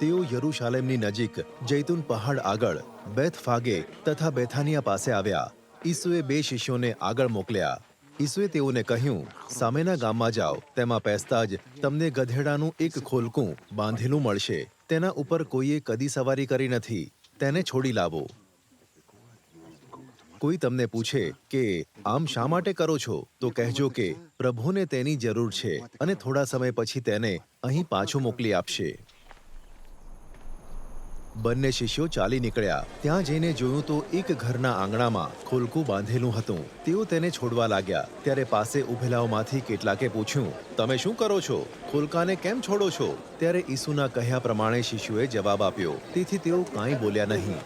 તેઓ યરુશાલેમની નજીક જૈતુન પહાડ આગળ બેથ ફાગે તથા બેથાનિયા પાસે આવ્યા. ઈસુએ બે શિષ્યોને આગળ મોકલ્યા. ઈસુએ તેઓને કહ્યું, સામેના ગામમાં જાઓ, તેમાં પેસતા જ તમને ગધેડાનું એક ખોલકું બાંધેલું મળશે. તેના ઉપર કોઈએ કદી સવારી કરી નથી. તેને છોડી લાવો. કોઈ તમને પૂછે કે, આમ શા માટે કરો છો? તો કહેજો કે, પ્રભુને તેની જરૂર છે અને થોડા સમય પછી તેને અહીં પાછું મોકલી આપશે. બંને શિષ્યો ચાલી નીકળ્યા. ત્યાં જઈને જોયું તો એક ઘરના આંગણામાં ખોલકું બાંધેલું હતું. તેઓ તેને છોડવા લાગ્યા. ત્યારે પાસે ઉભેલાઓમાંથી કેટલાકે પૂછ્યું, તમે શું કરો છો? ખોલકાને કેમ છોડો છો? ત્યારે ઈસુના કહ્યા પ્રમાણે શિષ્યોએ જવાબ આપ્યો. તેથી તેઓ કાંઈ બોલ્યા નહીં.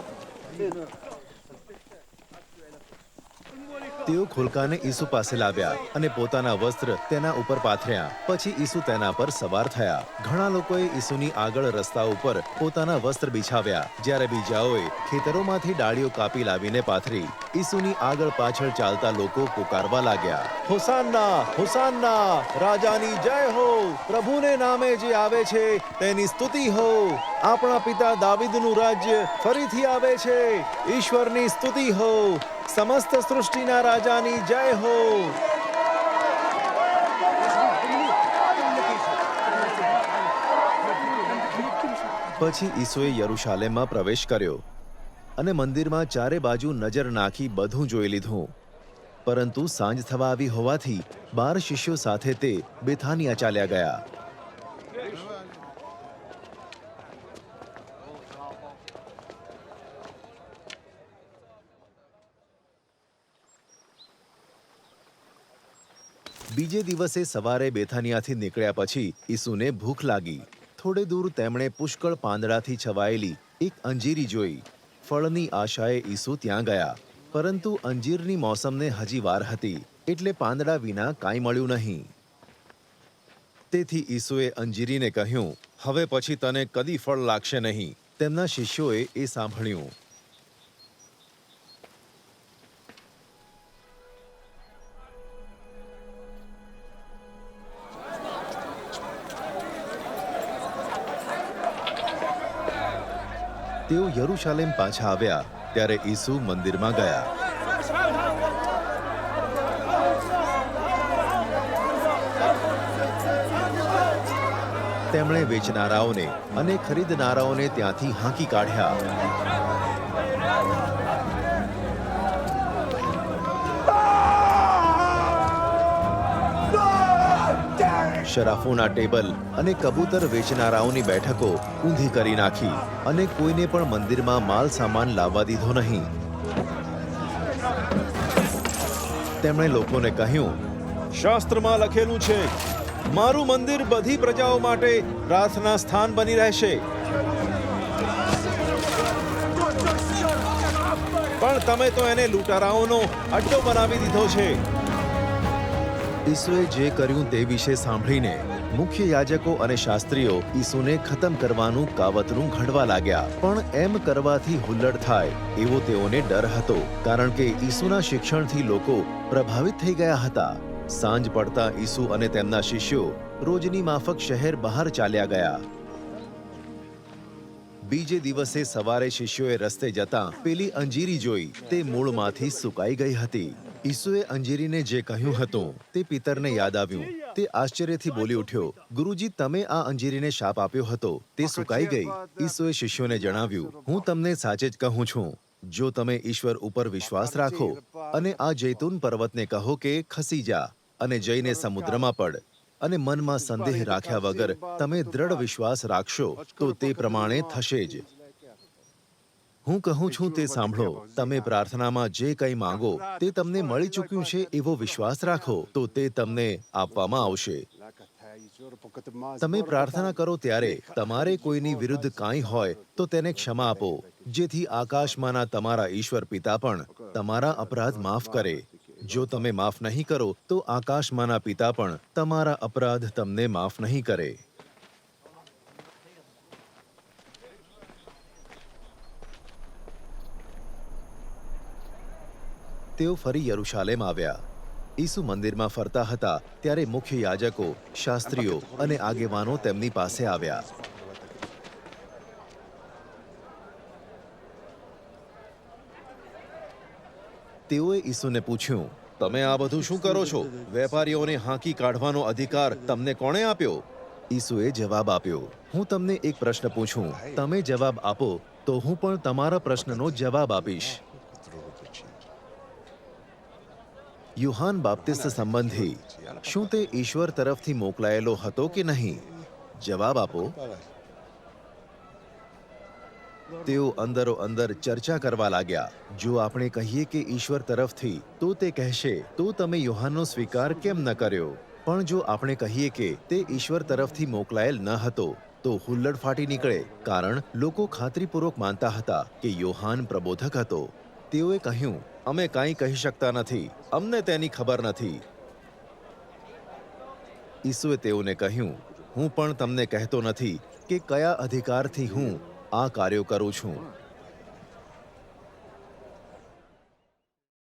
તેઓ ખોલકાને ઈસુ પાસે લાવ્યા અને પોતાના વસ્ત્ર તેના ઉપર પાથર્યા. પછી ઈસુ તેના પર સવાર થયા. ઘણા લોકોએ ઈસુની આગળ રસ્તા ઉપર પોતાના વસ્ત્ર બિછાવ્યા. જ્યારે બીજાઓએ ખેતરોમાંથી ડાળીઓ કાપી લાવીને પાથરી, ઈસુની આગળ પાછળ ચાલતા લોકો પુકારવા લાગ્યા. હોસાન્ના હોસાન્ના, રાજાની જય હો! પ્રભુને નામે જે આવે છે, તેની સ્તુતિ હો! આપણા પિતા દાવીદનું રાજ્ય ફરીથી આવે છે. ઈશ્વરની સ્તુતિ હો! સમસ્ત સૃષ્ટિના રાજાની જય હો પછી ઈસુએ યરુશાલેમમાં પ્રવેશ કર્યો અને મંદિરમાં ચારે બાજુ નજર નાખી બધું જોઈ લીધું. પરંતુ સાંજ થવા આવી હોવાથી બાર શિષ્યો સાથે તે બેથાનિયા ચાલ્યા ગયા. બીજે દિવસે સવારે બેથાનિયાથી નીકળ્યા પછી ઈસુને ભૂખ લાગી. થોડે દૂર તેમણે પુષ્કળ પાંદડાથી છવાયેલી એક અંજીરી જોઈ. ફળની આશાએ ઈસુ ત્યાં ગયા. પરંતુ અંજીરની મોસમને હજી વાર હતી, એટલે પાંદડા વિના કાંઈ મળ્યું નહીં. તેથી ઈસુએ અંજીરીને કહ્યું, હવે પછી તને કદી ફળ લાગશે નહીં. તેમના શિષ્યોએ એ સાંભળ્યું. તેઓ યરુશાલેમ પાછા આવ્યા ત્યારે ઈસુ મંદિરમાં ગયા. તેમણે વેચનારાઓને અને ખરીદનારાઓને ત્યાંથી હાંકી કાઢ્યા. શરાફોના ટેબલ અને કબૂતર વેચનારાઓની બેઠકો ઊંધી કરી નાખી અને કોઈને પણ મંદિરમાં માલ સામાન લાવવા દીધો નહીં. તેમણે લોકોને કહ્યું, શાસ્ત્રમાં લખેલું છે, મારું મંદિર બધી પ્રજાઓ માટે પ્રાર્થના સ્થાન બની રહેશે. પણ તમે તો એને લૂંટારાઓનો અડ્ડો બનાવી દીધો છે. ઈસુએ જે કર્યું તે વિશે સાંભળીને મુખ્ય યાજકો અને શાસ્ત્રીઓ ઈસુને ખતમ કરવાનું કાવતરું ઘડવા લાગ્યા. પણ એમ કરવાથી હુલ્લડ થાય એવો તેઓને ડર હતો, કારણ કે ઈસુના શિક્ષણથી લોકો પ્રભાવિત થઈ ગયા હતા. સાંજ પડતા ઈસુ અને તેમના શિષ્યો રોજની માફક શહેર બહાર ચાલ્યા ગયા. બીજે દિવસે સવારે શિષ્યોએ રસ્તે જતા પેલી અંજીરી જોઈ તે મૂળમાંથી સુકાઈ ગઈ હતી. ઈસુએ અંજીરીને જે કહ્યું હતું તે પિતરને યાદ આવ્યું. તે આશ્ચર્યથી બોલી ઉઠ્યો, ગુરુજી, તમે આ અંજીરીને શાપ આપ્યો હતો. તે સુકાઈ ગઈ. ઈસુએ શિષ્યોને જણાવ્યું, હું તમને સાચે જ કહું છું. જો તમે ઈશ્વર ઉપર વિશ્વાસ રાખો અને આ જૈતુન પર્વતને કહો કે ખસી જા અને જઈને સમુદ્રમાં પડ અને મનમાં સંદેહ રાખ્યા વગર તમે દ્રઢ વિશ્વાસ રાખશો, તો તે પ્રમાણે થશે જ. હું કહું છું તે સાંભળો. તમે પ્રાર્થનામાં જે કંઈ માંગો, તે તમને મળી ચૂક્યું છે એવો વિશ્વાસ રાખો, તો તે તમને આપવામાં આવશે. તમે પ્રાર્થના કરો ત્યારે તમારે કોઈની વિરુદ્ધ કાંઈ હોય, તો તેને ક્ષમા આપો, જેથી આકાશમાંના તમારા ઈશ્વર પિતા પણ તમારા અપરાધ માફ કરે. જો તમે માફ નહીં કરો, તો આકાશમાંના પિતા પણ તમારા અપરાધ તમને માફ નહીં કરે. તેઓ ફરી યરુશાલેમ આવ્યા. ઈસુ મંદિરમાં ફરતા હતા ત્યારે મુખ્ય યાજકો, શાસ્ત્રીઓ અને આગેવાનો તેમની પાસે આવ્યા. તેઓએ ઈસુને પૂછ્યું, તમે આ બધું શું કરો છો? વેપારીઓને હાંકી કાઢવાનો અધિકાર તમને કોણે આપ્યો? ઈસુએ જવાબ આપ્યો, હું તમને એક પ્રશ્ન પૂછું. તમે જવાબ આપો તો હું પણ તમારા પ્રશ્નનો જવાબ આપીશ. યુહાન બાપ્તિસ્ત સંબંધી, શું તે ઈશ્વર તરફથી મોકલાયેલો હતો કે નહીં? જવાબ આપો. તેઓ અંદરો અંદર ચર્ચા કરવા લાગ્યા. જો આપણે કહીએ કે ઈશ્વર તરફથી, તો તે કહેશે, તો તમે યુહાનનો સ્વીકાર કેમ ન કર્યો? પણ જો આપણે કહીએ કે તે ઈશ્વર તરફથી મોકલાયેલ ન હતો, તો હુલ્લડ ફાટી નીકળે, કારણ લોકો ખાતરીપૂર્વક માનતા હતા કે યોહાન પ્રબોધક હતો. તેઓએ કહ્યું અમે કાંઈ કહી શકતા નથી. અમને તેની ખબર નથી. ઈસુએ તેઓને કહ્યું, હું પણ તમને કહેતો નથી કે કયા અધિકારથી હું આ કાર્યો કરું છું.